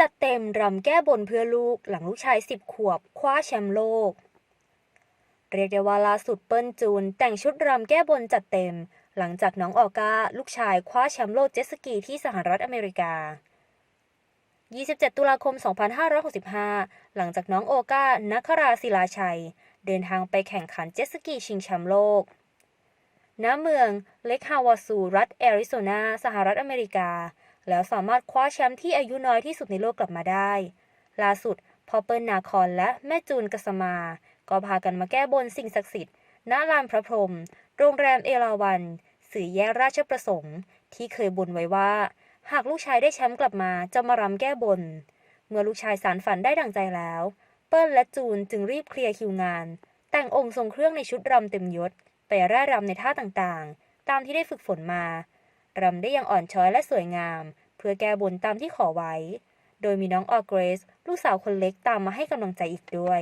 จัดเต็มรำแก้บนเพื่อลูกหลังลูกชาย 10 ขวบ คว้าแชมป์โลก เรียกได้ว่าล่าสุดเปิ้ลจูน แต่งชุดรำแก้บนจัดเต็ม หลังจากน้องออก้า ลูกชายคว้าแชมป์โลกเจ็ตสกีที่สหรัฐอเมริกา 27 ตุลาคม 2565 หลังจากน้องโอก้านัคราศิลาชัย เดินทางไปแข่งขันเจ็ตสกีชิงแชมป์โลกณเมืองเล็กฮาวาซู รัฐแอริโซนา สหรัฐอเมริกา แล้วสามารถคว้าแชมป์ที่อายุน้อยที่สุดในโลกกลับมาได้ ล่าสุดพ่อเปิ้ลนาคอนและแม่จูนกสมา ก็พากันมาแก้บนสิ่งศักดิ์สิทธิ์ณลานพระพรหมโรงแรมเอราวัน สื่อแยกราชประสงค์ ที่เคยบนไว้ว่า หากลูกชายได้แชมป์กลับมาจะมารำแก้บน เมื่อลูกชายสารฝันได้ดังใจแล้ว เปิ้ลและจูนจึงรีบเคลียร์คิวงาน แต่งองค์ทรงเครื่องในชุดรำเต็มยศ ไปร่ายรำในท่าต่างๆ ตามที่ได้ฝึกฝนมา รำได้อย่างอ่อนช้อยและสวยงาม เพื่อแก้บนตามที่ขอไว้ โดยมีน้องออเกรส ลูกสาวคนเล็กตามมาให้กำลังใจอีกด้วย